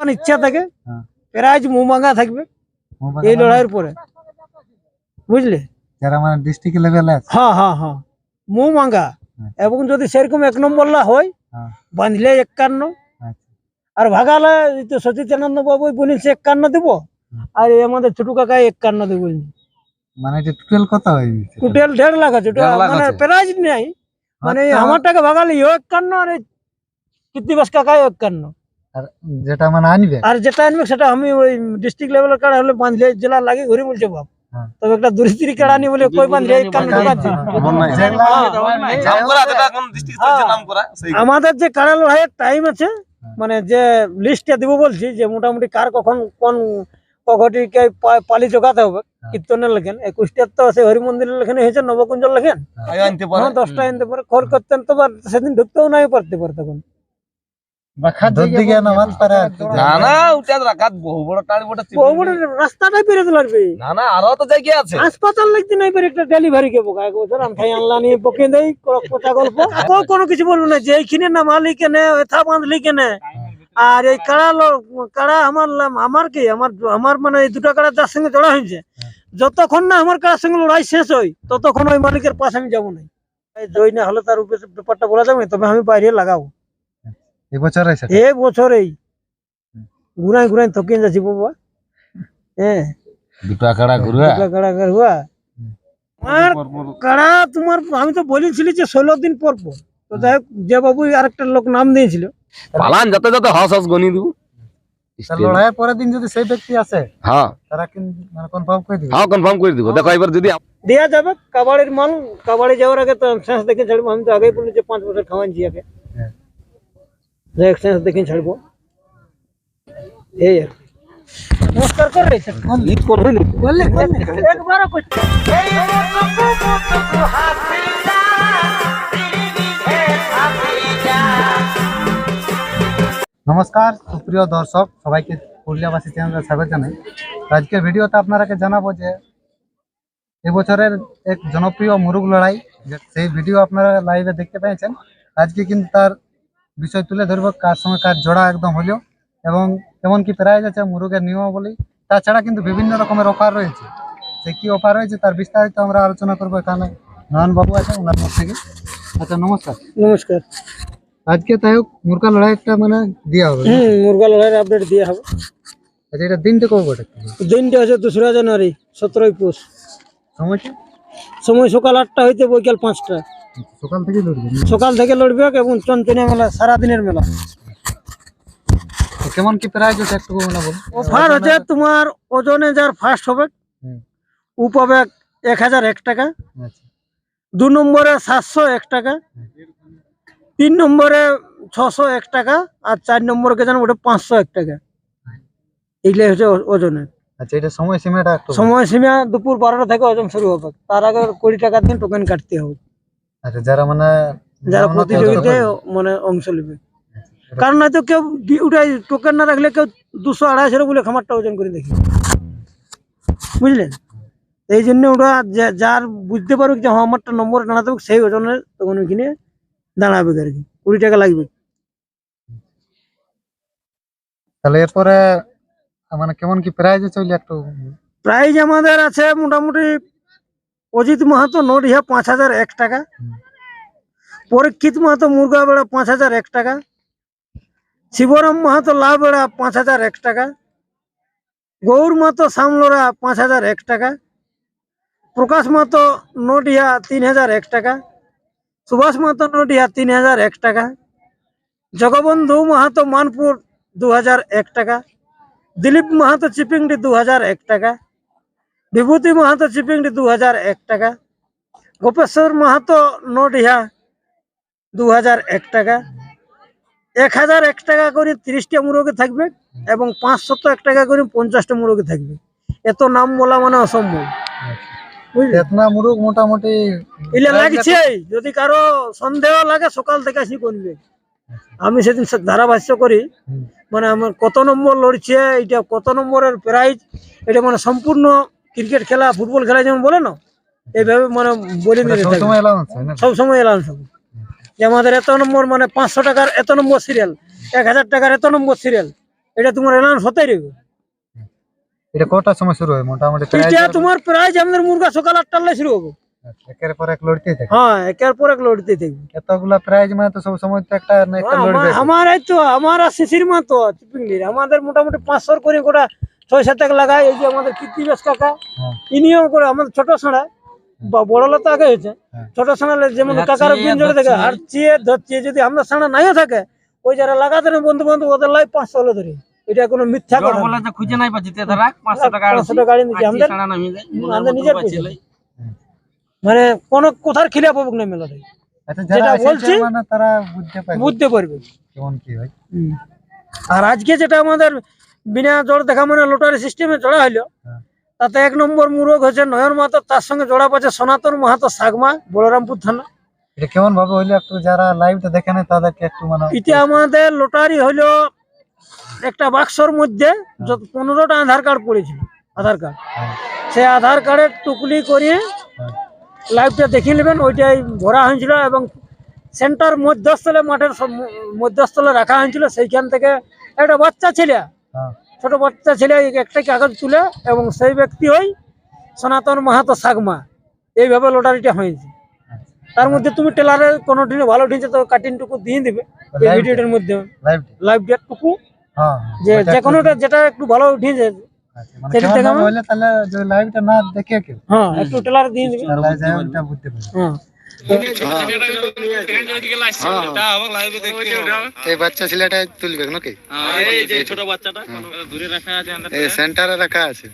মানে ইচ্ছা থাকে হ্যাঁ। প্রাইজ মুমাঙ্গা থাকবে এই লড়াইয়ের পরে। বুঝলে? যারা মানে ডিস্ট্রিক্ট লেভেলে আছে? হ্যাঁ হ্যাঁ হ্যাঁ। মুমাঙ্গা এবং যদি সেরকম এক নম্বরলা হয় হ্যাঁ। বাঁধলে একান্ন। আচ্ছা। আর ভাগালে এই তো সচিতানন্দ বাবু বলেছে একান্ন দেবো আর এই আমাদের ছোটু কাকা একান্ন দেবো মানে এটা টোটাল কত হয়ে টোটাল দেড় লাখ আছে মানে। প্রাইজ নেই। মানে আচ্ছা। আমার টাকা ভাগালে ইও একান্ন আর এই কৃত্তিবাস কাকা একান্ন। আর যেটা মানে আনবে। আর যেটা আনবে সেটা আমি ওই ডিস্ট্রিক্ট লেভেলের কাড়া হলে বাঁধলে জেলা লাগে ঘুরে বলছে বাপ। হ্যাঁ। তবে একটা দুরিস্ত্রি কাড়া নি বলে কই বাঁধলে আছে। ডিস্ট্রিক্ট হ্যাঁ। নাম করা সেই আমাদের যে কাড়া লড়াইয়ের টাইম আছে মানে যে লিস্টটা দিব বলছি যে মোটামুটি কার কখন কোন কঘটিকে পা- পালি জোগাতে হবে কীর্তনের লেখেন একুশটার তো সে হরি মন্দিরের লেখেন হয়েছে নবকুঞ্জর লেখেন। আয়ো আনতে পারে। হ্যাঁ দশটা আনতে পারে খর করতেন তো সেদিন ঢুকতেও নাই পারতে পারে তখন দুধ দিকে নামাজ পারে আর কি। না না ওটা রাখাত বহু বড় টাড়ি বড় বহু বড় রাস্তাটাই বেরোতে লাগবে না না আরও তো জায়গা আছে। হাসপাতাল লাগতে নাই পারে একটা ডেলিভারি কে বোকা এক বছর নিয়ে বকে দেই ক- গল্প। কেউ কোনো কিছু বলব না যে এইখানে কেনে এথা বাঁধলি কেনে। আর এই কাড়া লো- কাড়া আমার আমার কি আমার আমার মানে এই দুটো কাড়া যার সঙ্গে জড়া হয়েছে। যতক্ষণ না আমার কাড়ার সঙ্গে লড়াই শেষ হয় ততক্ষণ ওই মালিকের পাশে আমি যাব না। জয় না হলে তার উপরে ব্যাপারটা বলা যাবে না, তবে আমি বাইরে লাগাবো। এবছর আছে এ বছরেই ঘুরাই ঘুরাই থকিয়ে যাচ্ছি বাবা। হ্যাঁ। দুটো আকাড়া ঘুরে দুটো কাড়া কাড়ুয়া আমার কাড়া তোমার আমি তো বলেছিলি যে ষোলো দিন পর পর। তো যাই হোক, যে বাবু আরেকটা লোক নাম দিয়েছিল। পালান যাতে যাতে হস হস গনি দিব। লড়াইয়ের পরের দিন যদি সেই ব্যক্তি আসে হ্যাঁ। তারা কিন্তু মানে কনফার্ম করে দিবে? হ্যাঁ কনফার্ম করে দিব। দেখো এবার যদি দেয়া যাবে কাবাড়ির মাল কাবাড়ি যাওয়ার আগে তো শেষ দেখে ছাড়বো। আমি তো আগেই বলি যে পাঁচ বছর খাওয়াচ্ছি আগে। হ্যাঁ। দেখ শেষ দেখে ছাড়বো এই আর কি। নমস্কার কর রে স্যার ঈদ করবে নি? বললে বললে একবারও করছি নমস্কার সুপ্রিয় দর্শক সবাইকে পুরুলিয়াবাসী চ্যানেলে স্বাগত জানাই তো আজকের ভিডিওতে আপনারাকে জানাব যে এবছরের এক জনপ্রিয় মুরুগ লড়াই যে সেই ভিডিও আপনারা লাইভে দেখতে পেয়েছেন আজকে কিন্তু তার বিষয় তুলে ধরবো কার সঙ্গে কার জোড়া একদম হলো এবং কেমন কি প্রাইজ আছে মুরুগের নিয়মাবলী। তাছাড়া কিন্তু বিভিন্ন রকমের অফার রয়েছে। যে কি অফার রয়েছে তার বিস্তারিত আমরা আলোচনা করব এখানে। নয়ন বাবু আছে ওনার মুখ থেকে। আচ্ছা নমস্কার। নমস্কার। আজকে তাই হোক মুরগা লড়াইটা মানে দেওয়া হবে। মুরগা লড়াইয়ের আপডেট দেওয়া হবে। আচ্ছা এটা দিনটা কবে ওটা দিনটা হচ্ছে দোসরা জানুয়ারি সতেরোই পৌষ। সময়টা সময় সকাল আটটা হইতে বৈকাল পাঁচটা। সকাল থেকে লড়বে সকাল থেকে লড়বে এবং চঞ্চনিয়া মেলা সারাদিনের মেলা। কেমন কি প্রাইজ আছে একটু বলুন অফার হচ্ছে তোমার ওজনে যার ফার্স্ট হবে হুম, ও পাবে এক হাজার এক টাকা আচ্ছা। দু নম্বরে সাতশো এক টাকা তিন নম্বরে ছশো এক টাকা আর চার নম্বরকে জানো ওটা পাঁচশো এক টাকা। এইগুলাই হচ্ছে ও- ওজনের আচ্ছা এটা সময় সীমাটা সময় সীমা দুপুর বারোটা থেকে ওজন শুরু হবে। তার আগে কুড়ি টাকা দিন টোকেন কাটতে হবে। আচ্ছা যারা মানে যারা প্রতিযোগিতায় মানে অংশ নেবে। কারণ হয়তো কেউ ওটাই টোকেন না রাখলে কেউ দুশো আড়াইশো বলে খামারটা ওজন করে দেখি। বুঝলেন? এই জন্য ওরা যার বুঝতে পারুক যে হ্যাঁ আমারটা নম্বর দাঁড়াতে হবে সেই ওজনের তখন ওইখানে দাঁড়াবে আর কি। কুড়ি টাকা লাগবে। তাহলে এরপরে মানে কেমন কি প্রাইজ চলে একটু? প্রাইজ আমাদের আছে মোটামুটি অজিত মাহাতো নডিহা পাঁচ হাজার এক টাকা। পরীক্ষিত মাহাতো মুরগা বেড়া পাঁচ হাজার এক টাকা। শিবরাম মাহাতো লাভ বেড়া পাঁচ হাজার এক টাকা। গৌর মাহাতো সামলোরা পাঁচ হাজার এক টাকা। প্রকাশ মাহাতো নডিহা তিন হাজার এক টাকা। সুভাষ মাহাতো নডিহা তিন হাজার এক টাকা। জগবন্ধু মাহাতো মানপুর দু হাজার এক টাকা। দিলীপ মাহাতো চিপিংডি দু হাজার এক টাকা। বিভূতি মাহাতো চিপিংডি দু হাজার এক টাকা। গোপেশ্বর মাহাতো নডিহা দু হাজার এক টাকা। এক হাজার এক টাকা করে তিরিশটা মুরগি থাকবে এবং পাঁচশত এক টাকা করে পঞ্চাশটা মুরগি থাকবে। এত নাম বলা মানে অসম্ভব। বুঝলে? মোটামুটি এলে লাগছে যদি কারও সন্দেহ লাগে সকাল থেকে আসি করবে আমি সেদিন ধারাভাষ্য করি মানে আমার কত নম্বর লড়ছে এটা কত নম্বরের প্রাইজ এটা মানে সম্পূর্ণ ক্রিকেট খেলা ফুটবল খেলা যেমন বলে না এইভাবে মানে বলে এটা নিয়ে সব সময় এলাম সব যে আমাদের এত নম্বর মানে পাঁচশো টাকার এত নম্বর সিরিয়াল এক হাজার টাকার এত নম্বর সিরিয়াল এটা তোমার অ্যানাউন্স হতেই রইবে। এটা কটার সময় শুরু হয়? মোটামুটি এটা তোমার প্রাইজ আমাদের মুরগা সকাল আটটার শুরু হবে। একের পর এক লড়তেই থাকে। হ্যাঁ একের পর এক লড়তে থাকবে। এতগুলা প্রাইজ মানে তো সব সময় তো একটা না একটা লড়বে। আমার- এই তো আমার শিশির মা তো চিপিংলির। আমাদের মোটামুটি পাঁচশোর করে গোটা ছয় সাত টাকা লাগায় এই যে আমাদের কীর্তিবাস কাকা হ্যাঁ। ইনিও করে আমাদের ছোট সাঁড়া বা বড় তো আগে হয়েছে। হ্যাঁ। ছোট যেমন কাকার বিন জড়ে থাকে আর ধরছে যদি আমরা সাঁড়া নাইও থাকে ওই যারা লাগাতে না বন্ধু বান্ধব ওদের লাই পাঁচশো হলে ধরি। এটা কোনো মিথ্যা কথা না। যে খুঁজে নাই পাচ্ছি তে রাখ টাকা পাঁচশো টাকা গাড়ি নিচ্ছি আমাদের ছাড়া নামিয়ে দেয় আমাদের নিজের মানে কোন কোথার খিলা পাবুক না মেলাতে। আচ্ছা যেটা বলছি, মানে তারা বুঝতে পারবে। বুঝতে পারবে। কেমন কি হয়। আর আজকে যেটা আমাদের বিনা জড় দেখা মানে লটারি সিস্টেমে জড়া হইল। হ্যাঁ। তাতে এক নম্বর মুরগ হচ্ছে নয়ন মাহাতো তার সঙ্গে জড়া পাচ্ছে সনাতন মাহাতো সাগমা বলরামপুর থানা। এটা কেমন ভাবে হইল একটু যারা লাইভটা দেখে না তাদেরকে একটু মানে এটা আমাদের লটারি হইল একটা বাক্সর মধ্যে যত পনেরোটা আধার কার্ড পড়েছিল আধার কার্ড। হ্যাঁ, সেই আধার কার্ডের টুকলি করিয়ে হ্যাঁ, লাইভটা দেখে নেবেন ওইটাই ভরা হয়েছিল এবং সেন্টার মধ্যস্থলে মাঠের মধ্যস্থলে রাখা হয়েছিল সেইখান থেকে একটা বাচ্চা ছেলে হ্যাঁ। ছোট বাচ্চা ছেলে একটা কাগজ তুলে এবং সেই ব্যক্তি ওই সনাতন মাহাতো সাগমা। এইভাবে লটারিটা হয়েছে। তার মধ্যে তুমি টেলারে কোনো দিনে ভালো ঢিনছে তো কাটিংটুকু দিয়ে দিবে এই ভিডিওটার মধ্যে। লাইভ টুকু। হ্যাঁ যে ওটা যে একটু- কোনোটা যেটা একটু ভালো উঠিয়েছে আচ্ছা, মানে তাহলে যে লাইভটা না দেখে কেউ। হ্যাঁ একটু টেলার দিয়ে দিবে। হ্যাঁ। এই বাচ্চা ছেলেটা তুলবে নাকি? ছোট বাচ্চাটা দূরে রাখা আছে সেন্টারে রাখা আছে।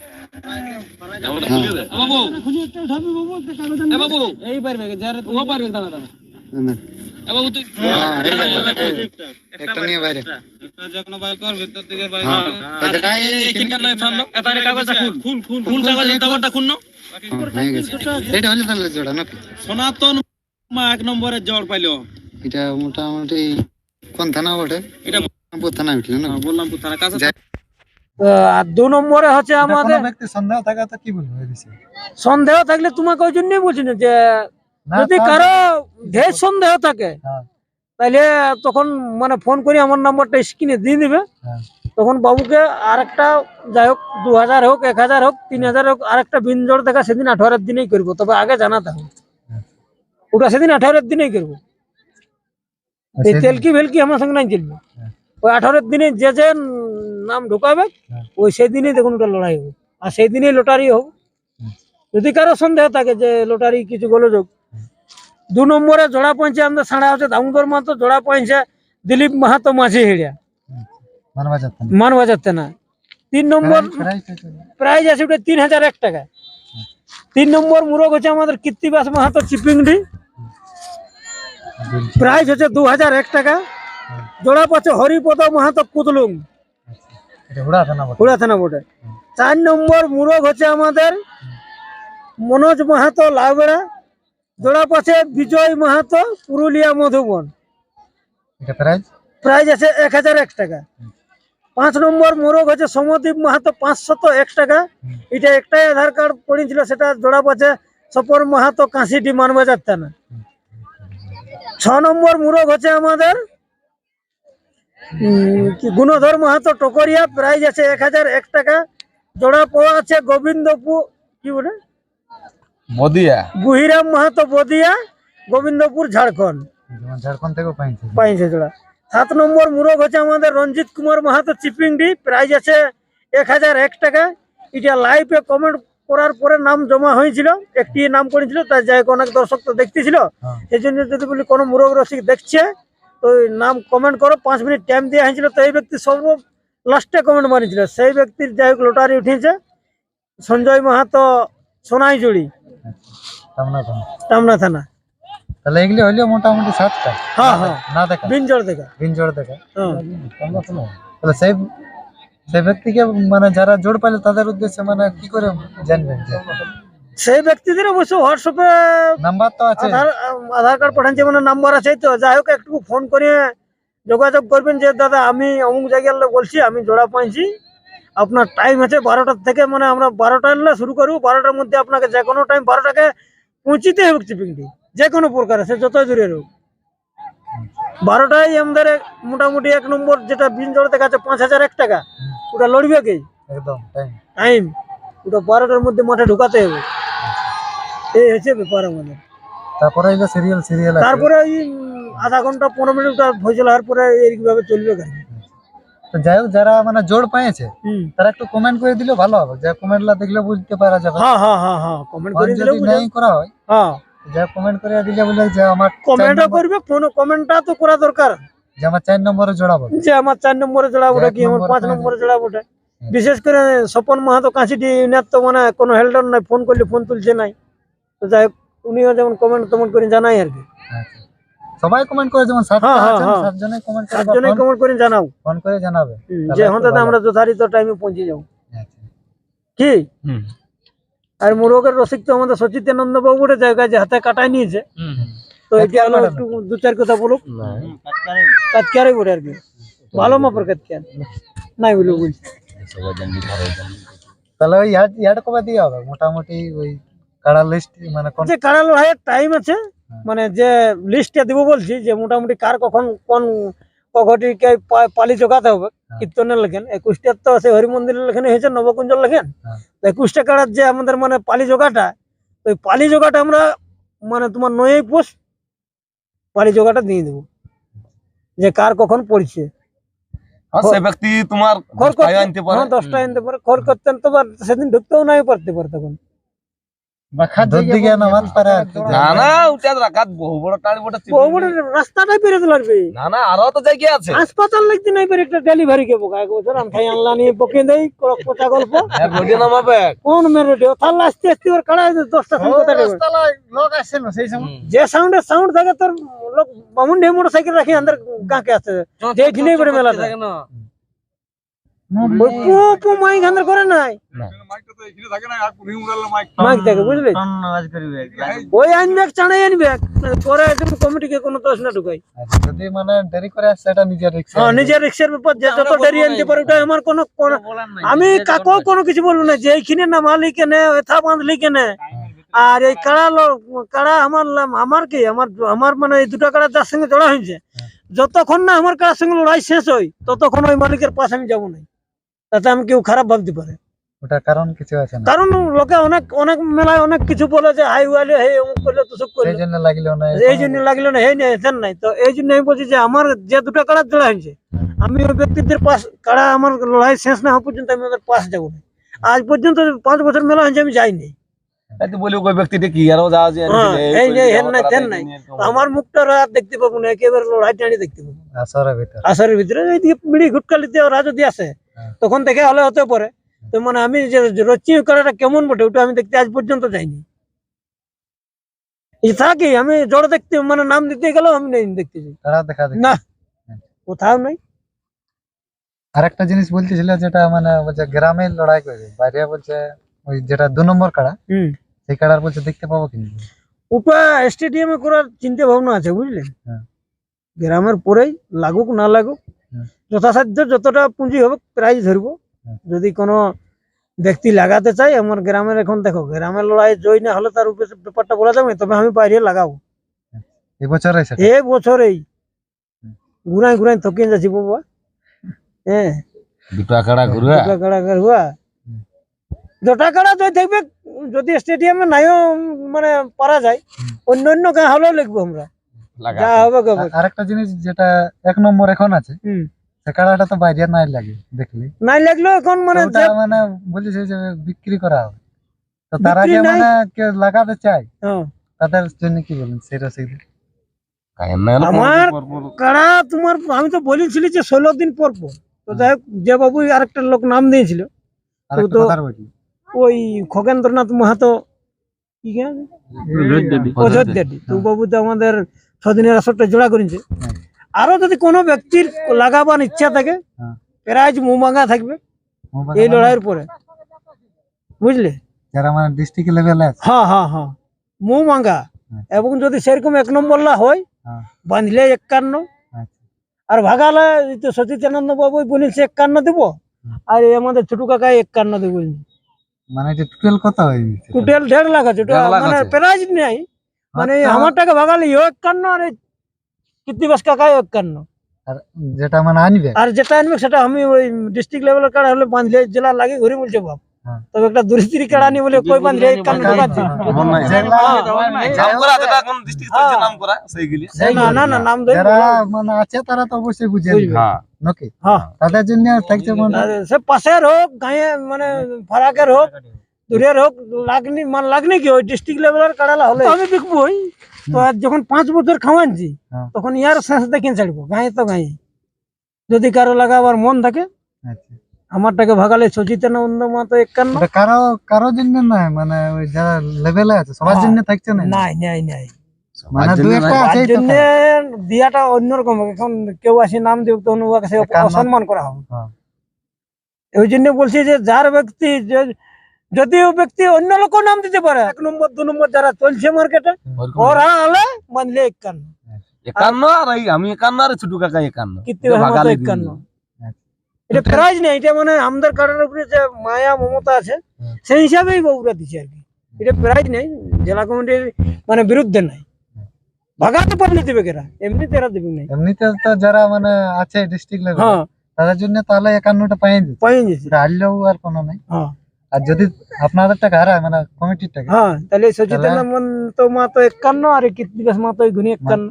একটা নিয়ে বাইরে। হ্যাঁ, হ্যাঁ, হয়ে সনাতন মা এক নম্বরে জ্বর পাইলো। এটা মোটামুটি কোন থানা ওঠে এটা রামপুর থানা উঠল না? বললাম থানা কাছে আর দু নম্বরে হচ্ছে আমাদের ব্যক্তি সন্দেহ থাকা তো কি বলব সন্দেহ থাকলে তোমাকে ওই জন্যই বলছি না যে যদি কারও ঢের সন্দেহ থাকে হ্যাঁ, তাহলে তখন মানে ফোন করে আমার নাম্বারটা স্ক্রিনে দিয়ে দিবে। হ্যাঁ। তখন বাবুকে আর একটা যাই হোক দু হাজার হোক এক হাজার হোক তিন হাজার হোক আর একটা বিনজোড় দেখা সেদিন আঠারোর দিনেই করব তবে আগে জানাতে হবে। ওটা সেদিন আঠারোর দিনেই করব। এই তেলকি ভেলকি আমার সঙ্গে নাই চলবে হ্যাঁ। ওই আঠারোর দিনে যে যে নাম ঢুকাবে হ্যাঁ। ওই সেই দেখুন ওটা লড়াই হবে। আর সেই দিনেই লটারি হোক যদি কারও সন্দেহ থাকে যে লটারি কিছু গোলযোগ দু নম্বরে জোড়া পয়েছে আমাদের সাড়া হচ্ছে দামোদর মাহাতো জোড়া পয়েছে দিলীপ মাহাতো মাঝি হেড়িয়া। মানবাজার না তিন নম্বর প্রাইজ আছে ওটা তিন হাজার এক টাকা তিন নম্বর মুরগ হচ্ছে আমাদের কীর্তিবাস মাহাতো চিপিংডি। প্রাইস হচ্ছে দু হাজার এক টাকা। জোড়া পাচ্ছে হরিপদ মাহাতো কুতলুং এটা উড়া থানা বটে। হুড়া থানা বোর্ডে চার নম্বর মুরগ হচ্ছে আমাদের মনোজ মাহাতো লাউবেড়া। জোড়া পাচ্ছে বিজয় মাহাতো পুরুলিয়া মধুবন। প্রাইস? আছে এক হাজার এক টাকা। পাঁচ নম্বর মোরগ হচ্ছে সমদ্বীপ মাহাতো পাঁচশত এক টাকা। এটা একটাই আধার কার্ড পড়েছিল সেটা জোড়া পাচ্ছে সপর মাহাতো কাঁসিটি মানবাজার থানা। ছ নম্বর মোরগ হচ্ছে আমাদের গুণধর মাহাতো টকরিয়া প্রাইজ আছে এক হাজার এক টাকা। জোড়া পাওয়া আছে গোবিন্দপুর কি বলে? বদিয়া। গুহিরাম মাহাতো বদিয়া গোবিন্দপুর ঝাড়খণ্ড। যেমন ঝাড়খণ্ড থেকেও পাইছে। পাইছে জোড়া। সাত নম্বর মুরগ হচ্ছে আমাদের রঞ্জিত কুমার মাহাতো চিপিংডি প্রাইজ আছে এক হাজার এক টাকা। এটা লাইভে কমেন্ট করার পরে নাম জমা হয়েছিল একটি নাম করেছিল তার যাই হোক অনেক দর্শক তো দেখতেছিল। এই জন্য যদি বলি কোনো মুরগ রসিক দেখছে তো নাম কমেন্ট করো পাঁচ মিনিট টাইম দেওয়া হয়েছিল তো এই ব্যক্তি সর্ব লাস্টে কমেন্ট মারিছিল। সেই ব্যক্তির যাই হোক লটারি উঠেছে। সঞ্জয় মাহাতো সোনাইজুড়ি টামনা থানা। তাহলে এগুলি হইলে মোটামুটি সাতটা? হ্যাঁ হ্যাঁ। না দেখা? দেখা। দেখা। হ্যাঁ। তাহলে সেই সেই ব্যক্তিকে মানে যারা জোর পাইলে তাদের উদ্দেশ্যে মানে কি করে জানবেন সেই ব্যক্তিদের অবশ্য হোয়াটসঅ্যাপে নাম্বার তো আছে। আধার কার্ড পাঠান মানে নাম্বার আছে তো যাই হোক একটু ফোন করে যোগাযোগ করবেন যে দাদা আমি অমুক জায়গার লোক বলছি আমি জোড়া পাইছি। আপনার টাইম আছে বারোটার থেকে মানে আমরা বারোটা এলে শুরু করব। বারোটার মধ্যে আপনাকে যে কোনো টাইম বারোটাকে পৌঁছিতে হবে চিপিংটি। যে কোনো প্রকার আছে যত দূরের হোক। বারোটায় আমাদের মোটামুটি এক নম্বর যেটা বিন জড় দেখাচ্ছে পাঁচ হাজার এক টাকা। ওটা লড়বে কে? একদম টাইম টাইম ওটা বারোটার মধ্যে মাঠে ঢুকাতে হবে। এই হচ্ছে ব্যাপার আমাদের। তারপরে এলো সিরিয়াল সিরিয়াল তারপরে উম, আধা ঘণ্টা পনেরো মিনিট ভজল হওয়ার পরে এইভাবে চলবে গাড়ি তো যাই হোক যারা মানে জোর পেয়েছে তারা একটু কমেন্ট করে দিলে ভালো হবে। যে কমেন্টলা দেখলে বুঝতে পারা যাবে। হ্যাঁ হ্যাঁ হ্যাঁ হ্যাঁ কমেন্ট করে দিলে নাই করা হয় হ্যাঁ। যা কমেন্ট করে দিলে বলে যে আমার নম্বর- করবে ফোন কমেন্টটা তো করা দরকার। যে আমার চার নম্বরে জোড়াবো। যে আমার চার নম্বরে জড়া ওঠে কি আমার পাঁচ। নম্বরে জড়া ওঠে বিশেষ করে স্বপন মাহাতো কাঁচিটি তো মানে কোনো হেল্ডর নাই ফোন করলে ফোন তুলছে নাই। তো যাই হোক উনিও যেমন কমেন্ট টমেন্ট করে জানাই আর কি। আচ্ছা। সবাই কমেন্ট করে যেমন সাতটা হ্যাঁ, হ্যাঁ, আছেন, হ্যাঁ। সাতজনেই কমেন্ট করে সাতজনে কমেন্ট করে জানাও। ফোন করে জানাবে। যে ভালো। আমরা যথারিত টাইমে পৌঁছে যাব। আচ্ছা। কি? হুম। আর মোরগের রসিক তো আমাদের সচিতানন্দ বাবু জায়গায় যে হাতে কাটাই নিয়েছে। তো এটা হলো একটু দু চার কথা বলুক। কাতকারে বলে আর কি। ভালো মাপের কাতকার নাই বলে বলছি তাহলে ওই ইয়ার্ড ইয়ার্ড কবে দিয়ে হবে? মোটামুটি ওই কাড়া লিস্ট মানে কোন যে কাড়া লড়াইয়ের টাইম আছে মানে যে লিস্টটা দিব বলছি যে মোটামুটি কার কখন কোন কঘটিকে পা- পালি জোগাতে হবে। কীর্তনের লেখেন একুশটা তো সে হরি মন্দিরের লেখানে হয়েছে নবকুঞ্জর লেখেন। হ্যাঁ। একুশটা কাড়ার যে আমাদের মানে পালি জোগাটা ওই পালি জোগাটা আমরা মানে তোমার নয় পোষ পালি জোগাটা দিয়ে দেবো। যে কার কখন পড়ছে। সে ব্যক্তি তোমার খড় করতে হ্যাঁ দশটা আনতে পারে। খড় করতেন তো সেদিন ঢুকতেও নাই পারতে পারে তখন। হাসপাতাল লাগতে নাই পারে একটা ডেলিভারি কে বোকা এক বছর আমি খাই আনলা নিয়ে বকে দেই গল্প কোন মেরে রেডিও তাহলে আস্তে আস্তে ওর কাড়া দশটা। লোক আসছে না সেই সময় যে সাউন্ডের সাউন্ড থাকে তোর লোক বামুন ঢে মোটর সাইকেল রাখি আন্দার গাঁকে আসছে যে মেলা পু পু মাইক আন্দার করে নাই। মাইক। থাকে বুঝলি? ওই আনবে চাড়াই আনবে পরে একদম কমিটিকে কোনো দোষ না ঢুকাই যদি মানে দেরি করে আসছে এটা নিজের রিক্সা। হ্যাঁ নিজের রিক্সার ব্যাপার যত দেরি আনতে পারে ওটা আমার কোনো কোনো- আমি কাকো কোনো কিছু বলব না যে এইখানে না মালিক কেনে এথা বাঁধলি কেনে। আর এই কাড়া লো- কাড়া আমার আমার কি? আমার আমার মানে এই দুটো কাড়া যার সঙ্গে জড়া হয়েছে। যতক্ষণ না আমার কাড়ার সঙ্গে লড়াই শেষ হয় ততক্ষণ ওই মালিকের পাশে আমি যাব না। তাতে আমি কেউ খারাপ ভাবতে পারে। কারণ কিছু আছে না? কারণ লোকে অনেক অনেক মেলায় অনেক কিছু বলে যে হাই ওয়ালে হে অমুক করলে তুসুক করলে। সেই জন্য লাগল না। এই জন্য লাগল না হে নেই। তো এই জন্য আমি বলছি যে আমার যে দুটো কাড়া জোড়া হয়েছে আমি ওই ব্যক্তিদের পাশ কাড়া আমার লড়াই শেষ না হওয়া পর্যন্ত আমি ওদের পাশ যাব না। আজ পর্যন্ত পাঁচ বছর মেলা হয়েছে আমি যাইনি। এই তো হ্যাঁ, এই। আমার মুখটা আর দেখতে পাবো না একেবারে লড়াই টানি দেখতে পাবো। আসরের ভিতর। আষাঢ়ের ভিতরে মিড়ি ঘুটকালিতে ওরা যদি আসে। তখন দেখে হলে হতে পারে। তো মানে আমি যে রচ্চি কাড়াটা কেমন বটে ওটা আমি দেখতে আজ পর্যন্ত যাইনি। থাকি আমি জড় দেখতে মানে নাম দিতে গেলেও আমি নেই দেখতে না কোথাও নাই। আরেকটা জিনিস বলতেছিল যেটা মানে বলছে গ্রামে লড়াই করে বাইরে বলছে ওই যেটা দু নম্বর কাড়া হুম। সেই কাড়ার বলছে দেখতে পাবো কিন্তু ওটা স্টেডিয়ামে করার চিন্তা ভাবনা আছে বুঝলেন হ্যাঁ। গ্রামের পরেই লাগুক না লাগুক হ্যাঁ। যথাসাধ্য যতটা পুঁজি হবে প্রাইজ ধরবো। হ্যাঁ। যদি কোনো ব্যক্তি লাগাতে চাই আমার গ্রামের এখন দেখো গ্রামের লড়াই জয় না হলে তার উপরে ব্যাপারটা বলা যাবে তবে আমি বাইরে লাগাবো। এই বছরে সেটা এ বছরেই। ঘুরাই ঘুরাই থকিয়ে যাচ্ছি বাবা হ্যাঁ। দুটো ঘুরে কাড়া কাড়া দুটা কাড়া জয় থাকবে যদি স্টেডিয়ামে নাইও মানে পারা যায় অন্য অন্য গাঁ হলেও লিখব আমরা। লাগা যা হবে হবে। আরেকটা জিনিস যেটা এক নম্বর এখন আছে হুম। তো বাইরে নাই লাগে দেখলি? নাই লাগলেও এখন মানে মানে বলছে যে বিক্রি করা হবে। তো তারা যে মানে কেউ লাগাতে চায়। হ্যাঁ। তাদের জন্য কি বলেন সেই রসিদ কাহেন না হলো আমার- পর পর পর। কাড়া তোমার আমি তো বলেছিলি যে ষোলো দিন পর পর। তো যাই হোক, যে বাবু আরেকটা লোক নাম দিয়েছিল। তো- ওই খগেন্দ্রনাথ মাহাতো কি তো বাবু তো আমাদের ছদিনের আসরটা জোড়া করেছে হ্যাঁ। আরও যদি কোনো ব্যক্তির লাগাবার ইচ্ছা থাকে হ্যাঁ। প্রাইজ মুমাঙ্গা থাকবে এই লড়াইয়ের পরে বুঝলে যারা মানে ডিস্ট্রিক্ট লেভেলে হ্যাঁ হ্যাঁ মুমাঙ্গা। এবং যদি সেরকম এক নম্বর লা হয়। বাঁধলে একান্ন আচ্ছা। আর ভাগালে তো সচিতানন্দ বাবু বলেছে একান্ন দেবো। আর আমাদের ছোটু কাকা একান্ন দেবো মানে টোটাল কত হয়? টোটাল দেড় লাখ আছে মানে। প্রাইজ নেই মানে আচ্ছা। আমার টাকা ভাগালে ইও একান্ন আর এই কৃত্তিবাস কাকাই একান্ন। আর যেটা মানে আনবে? আর যেটা আনবে সেটা আমি ওই ডিস্ট্রিক্ট লেভেলের কাড়া হলে বাঁধলে জেলা লাগে ঘুরে বলছে বাপ। হ্যাঁ। তবে একটা দূরস্ত্রী কাড়া নি বলে কই বাঁধলে একান্ন ঢোকাচ্ছি মন সেইগুলি। না না না নাম ধরে যারা মানে আছে তারা তো অবশ্যই বুঝে হ্যাঁ। নাকি? হ্যাঁ। তাদের জন্য থাকছে মানে আর সে পাশের হোক গায়ে মানে ফারাকের হোক দূরের হোক লাগনি মান লাগনি কি ওই ডিস্ট্রিক্ট লেভেলের কাড়ালা হলে? আমি বিকবই তো আর যখন পাঁচ বছর খাওয়ানছি হ্যাঁ। তখন ইয়ার শেষ দেখে ছাড়বো গায়ে তো গায়ে। যদি কারও লাগাবার মন থাকে আচ্ছা। আমারটাকে ভাগালে সচিতানন্দ মাতো একান্ন। কারও কারও জন্য নয় মানে ওই যারা লেভেলে আছে সবার। জন্য থাকছে না? নাই নাই নাই। মানে সবার দু একটা আছে জন্য দিয়াটা অন্যরকম এখন কেউ আসি নাম দেব তখন ওকে অসম্মান করা হবে। হ্যাঁ। ওই জন্য বলছি যে যার ব্যক্তি যে- যদি ও ব্যক্তি অন্য লোক নাম দিতে পারে। এক নম্বর দু নম্বর যারা চলছে মার্কেটে ওরা হলে মানলে একান্ন। একান্ন আর এই আমি একান্ন আর ছোট কাকা একান্ন। একান্ন। এটা প্রাইজ নেই এটা মানে আমাদের উপরে যে মায়া মমতা আছে সেই হিসাবেই বউরা দিচ্ছে আর কি। এটা প্রাইজ নেই জেলা কমিটির মানে বিরুদ্ধে নাই। ভাগাতে পারলে দেবে কেরা? এমনিতে এরা দেবে নাই। এমনিতে তো যারা মানে আছে ডিস্ট্রিক্ট লেভেল হ্যাঁ। তাদের জন্য তাহলে একান্নটা পাই যেত পাই গেছে আর কোনো নাই। হ্যাঁ। আর যদি আপনাদের টাকা হারায় মানে কমিটির টাকা? হ্যাঁ তাহলে সচিতানন্দ মা তো একান্ন আর এই কীর্তিবাস মা তো গুণী একান্ন।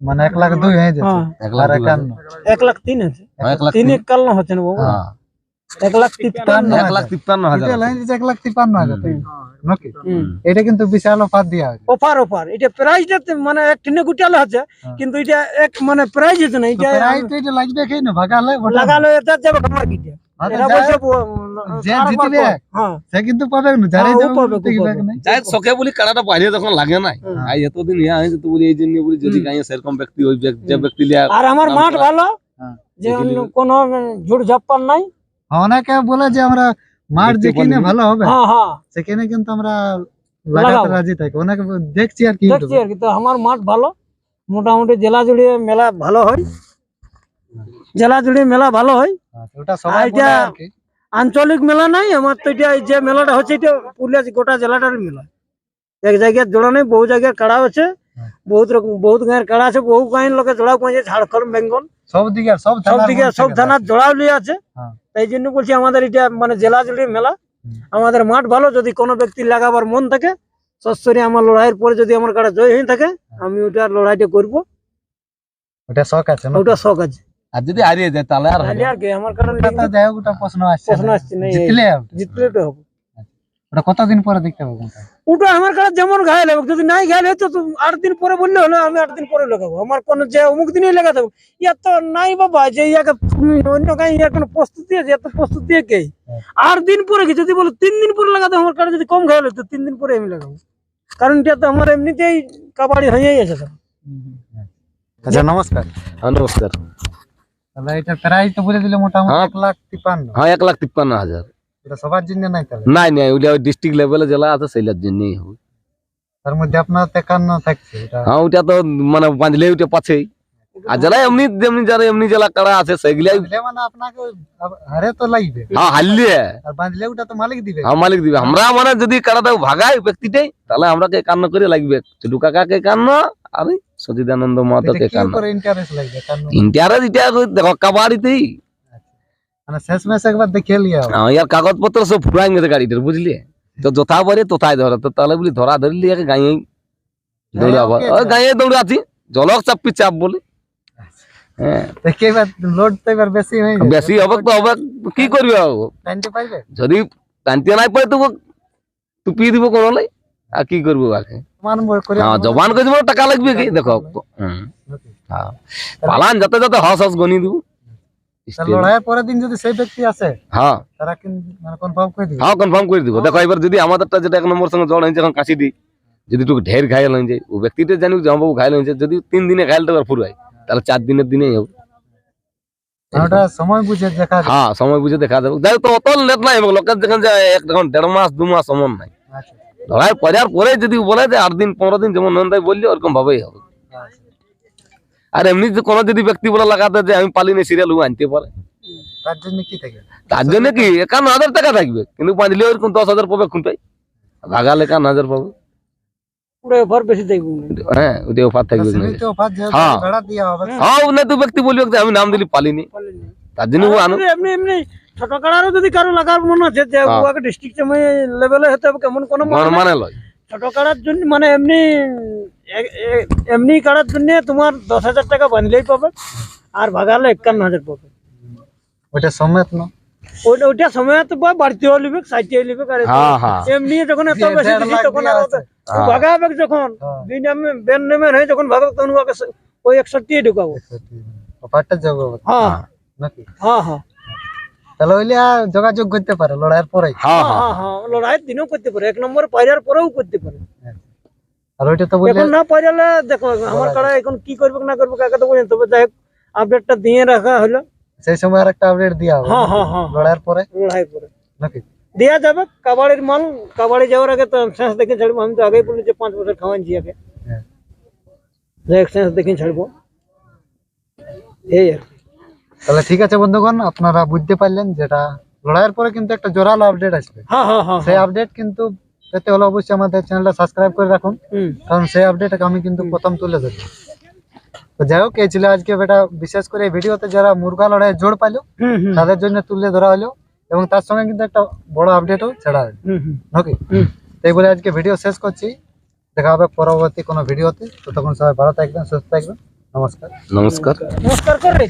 মানে এক লাখ দুই হয়ে যেত হ্যাঁ। এক লাখ। একান্ন। এক লাখ তিন আছে। হ্যাঁ, তিন। একান্ন হচ্ছে না বাবু। হ্যাঁ, এক লাখ তিপ্পান্ন এক লাখ তিপ্পান্ন হাজার এটা এক লাখ তিপ্পান্ন হাজার হুম। নাকি? হুম। এটা কিন্তু বিশাল অফার অফার অফার। এটা প্রাইজটা মানে গুটালে হচ্ছে। কিন্তু এটা এক মানে প্রাইজ হচ্ছে না এটা লাগবে ভাগালে লাগালো এটা যাবে হ্যাঁ, হ্যাঁ হ্যাঁ, লাগে নাই এতদিন ইয়া হয়েছে তো বলি এই জন্য বলি যদি সেরকম ব্যক্তি ওই যে ব্যক্তি আর আমার মাঠ ভালো হ্যাঁ, যে কোনো ঝাপ্পার নাই। অনেকে বলে যে আমরা মাঠ যেখানে ভালো হবে। হ্যাঁ হ্যাঁ। সেখানে কিন্তু আমরা লাগাতে রাজি থাকি। অনেকে দেখছি আর কি দেখছি আর কি তো আমার মাঠ ভালো। মোটামুটি জেলা জুড়ে মেলা ভালো হয়। জেলা জুড়ে মেলা ভালো হয়। ওটা সবাই এটা- আঞ্চলিক মেলা নাই আমার তো এটা যে মেলাটা হচ্ছে এটা পুরুলিয়া গোটা জেলাটার মেলা। এক জায়গায় জোড়া নেই বহু জায়গায় কাড়া আছে হ্যাঁ। বহুত রকম বহুত গাঁয়ের কাড়া আছে বহু গাঁয়ের লোকে জোড়া পৌঁছে ঝাড়খণ্ড বেঙ্গল। সব দিকে সব সব থানার দিকে মধ্যে সব থানার জোড়াও লিয়ে আছে। হ্যাঁ। তাই জন্য বলছি আমাদের এটা মানে জেলা জুড়ে মেলা আমাদের মাঠ ভালো যদি কোনো ব্যক্তি লাগাবার মন থাকে সরাসরি আমার লড়াইয়ের পরে যদি আমার কাটা জয় হয়ে থাকে আমি ওটা লড়াইটা করব। ওটা শখ আছে ওটা শখ আছে। আর যদি হারিয়ে যায় তাহলে আর তাহলে আর কি? আমার কারণ যাই হোক ওটা প্রশ্ন আসছে প্রশ্ন আসছে না জিতলে জিতলে তো হবে। ওটা কতদিন পরে দেখতে পাবো ওটা? আমার কাছে যেমন ঘায়ল হবে যদি নাই ঘায়ল হতো তো আট দিন পরে বললে হলো আমি আট দিন পরে লাগাবো। আমার কোনো যে অমুক দিনই লাগাতে হবে ইয়ার তো নাই বাবা যে ইয়াকে তুমি অন্য কাজ ইয়ার কোনো প্রস্তুতি আছে এত প্রস্তুতি কে হ্যাঁ। আট দিন পরে কি? যদি বলো তিন দিন পরে লাগাতে আমার কাছে যদি কম ঘায়ল হতো তিন দিন পরে আমি লাগাবো। কারণ এটা তো আমার এমনিতেই কাবাডি হয়েই আছে। তো। আচ্ছা নমস্কার। হ্যাঁ, নমস্কার। তাহলে এটা প্রাইস তো বলে দিলে মোটামুটি হ্যাঁ। এক লাখ তিপ্পান্ন। হ্যাঁ এক লাখ তিপ্পান্ন হাজার। এটা সবার জন্য নাই তাহলে? নাই নাই ওইটা ওই ডিস্ট্রিক্ট লেভেলে জেলা আছে সেইটার জন্যই হবে। তার মধ্যে আপনার তো একান্ন থাকছে এটা? হ্যাঁ ওইটা তো মানে বাঁধলে ওইটা পাছেই। আর যারা এমনি যেমনি যারা এমনি জেলা কাড়া আছে মানে আপনাকে হারে তো লাগবে। হ্যাঁ হারলে আর বাঁধলে ওটা তো মালিক দিবে। হ্যাঁ মালিক দিবে। আমরা মানে যদি কাড়াটা ভাগাই ব্যক্তিটাই তাহলে আমরাকে কান্ন করে লাগবে। ছোটু কাকাকে কান্ন আর এই সচিদানন্দ এটা কান্ন। ইন্টারেস্ট লাগবে? কারণ ইন্টারে যেটা ওই দেখো কাবাড়িতেই। মানে শেষ মেশ একবার দেখে লিয়া হ্যাঁ, ইয়ার কাগজপত্র সব ফুরাই গেছে গাড়িটার বুঝলি? তো যথা পারে তথায় ধরে তো তাহলে বলি ধরা ধরলি একে গাঁয়ে দৌড়াবো। গাঁয়ে দৌড়াচ্ছি। জলক চাপি চাপ বলে হ্যাঁ দেখে এবার লোড তো এবার বেশি হয়ে যাবে হবে তো হবে কি করবি আর যদি টানতে নাই পারে তো দিব কোনো লাই আর কি করব মান হ্যাঁ জবান করে দিব টাকা লাগবে কি? দেখো হ্যাঁ। পালান যাতে যাতে হস হস গনি দিব। লড়াইয়ের পরের দিন যদি সেই ব্যক্তি আসে হ্যাঁ। তারা মানে কনফার্ম করে দিবে? হ্যাঁ কনফার্ম করে দিব। দেখো এবার যদি আমাদেরটা যেটা এক নম্বর সঙ্গে জড় হয়েছে এখন কাশি দিই যদি একটু ঢের ঘায়ল হয়ে যায় ও ব্যক্তিটা জানি যে বাবু ঘায়ল হয়েছে যদি তিন দিনে ঘায়লটা ফুরাই তাহলে চার দিনের দিনেই হবে। সময় বুঝে দেখা। হ্যাঁ সময় বুঝে দেখা যাবে। যাই তো অত লেট নাই লোকের দেখেন যে এক এখন দেড় মাস দু মাস সময় নাই। আচ্ছা, লড়াই পড়ার পরে যদি বলে যে আট দিন পনেরো দিন যেমন নন্দাই বললি ওরকম ভাবেই হবে। আচ্ছা। আর এমনি কোনো যদি ব্যক্তি বলে লাগাতে যে আমি পালিনি সিরিয়াল ও আনতে পারে। তার জন্য কি থাকে? তার জন্য কি? একান্ন হাজার টাকা থাকবে। কিন্তু বাঁধলে ওরকম দশ হাজার পাবে খুঁটাই ভাগালে একান্ন হাজার পাবে। ওটা অফার বেশি দেখব হ্যাঁ অফার থাকবে হ্যাঁ। হ্যাঁ। না তো ব্যক্তি বলবে আমি নাম দিলি পালিনি। তার জন্য ও আর আনন্দ যদি এমনি এমনি ছোট কাড়ারও যদি কারও লাগার মনে আছে যে। ওকে ডিস্ট্রিক্ট লেভেলে হতে হবে কেমন কোনো মানে লয়। ছোট কাড়ার জন্য মানে এমনি এমনি কাড়ার জন্য তোমার দশ হাজার টাকা বাঁধলেই পাবে আর ভাগালে একান্ন হাজার পাবে। ওইটা সমেত না। ওইটা সময় তো বা বাড়তেও লিবে সাইটেও লিবে আর এত- হ্যাঁ হ্যাঁ। এমনি যখন এত বেশি দিছি তখন। হ্যাঁ। ভাগাবে যখন হ্যাঁ। দুই নামে বেন হয়ে যখন ভাগাবে তখন ওকে ওই একষট্টি ঢুকাবো। অফারটা যাবে হ্যাঁ। নাকি? হ্যাঁ হ্যাঁ। তাহলে যোগাযোগ করতে পারে লড়াইয়ের পরে হ্যাঁ হ্যাঁ। হ্যাঁ হ্যাঁ হ্যাঁ। লড়াইয়ের দিনেও করতে পারে। এক নম্বর পাইরার পরেও করতে পারে। আর ওইটা তো এখন না পাইরালে দেখো আমার কাড়া এখন কি করবে না করবে কাকে তো বলেন তবে যাই হোক আপডেটটা দিয়ে রাখা হলো। সেই সময় আর একটা আপডেট দেওয়া হবে। হ্যাঁ হ্যাঁ হ্যাঁ। লড়াইয়ের পরে? লড়াই করে নাকি? দেওয়া যাবে কাবাডির মাল কাবাডি যাওয়ার আগে তো শেষ দেখে ছাড়বো। আমি তো আগেই বলি যে পাঁচ বছর হ্যাঁ। যাই হোক দেখে ছাড়বো। এই আর তাহলে ঠিক আছে বন্ধুগণ আপনারা বুঝতে পারলেন যেটা লড়াইয়ের পরে কিন্তু একটা জোরালো আপডেট আসবে। হ্যাঁ হ্যাঁ হ্যাঁ সেই আপডেট কিন্তু পেতে হলে অবশ্যই আমাদের চ্যানেলটা সাবস্ক্রাইব করে রাখুন। কারণ সেই আপডেট আমি কিন্তু প্রথম তুলে ধরি তো যাই হোক এই ছিল আজকে বেটা বিশেষ করে এই ভিডিওতে যারা মুরগা লড়াই জোর পাইলো হুম হুম তাদের জন্য তুলে ধরা হলো এবং তার সঙ্গে কিন্তু একটা বড় আপডেটও ছেড়া হলো হুম হুম ওকে হুম তো এই বলে আজকে ভিডিও শেষ করছি দেখা হবে পরবর্তী কোনো ভিডিওতে তো তখন সবাই ভালো থাকবেন সুস্থ থাকবেন নমস্কার নমস্কার নমস্কার করে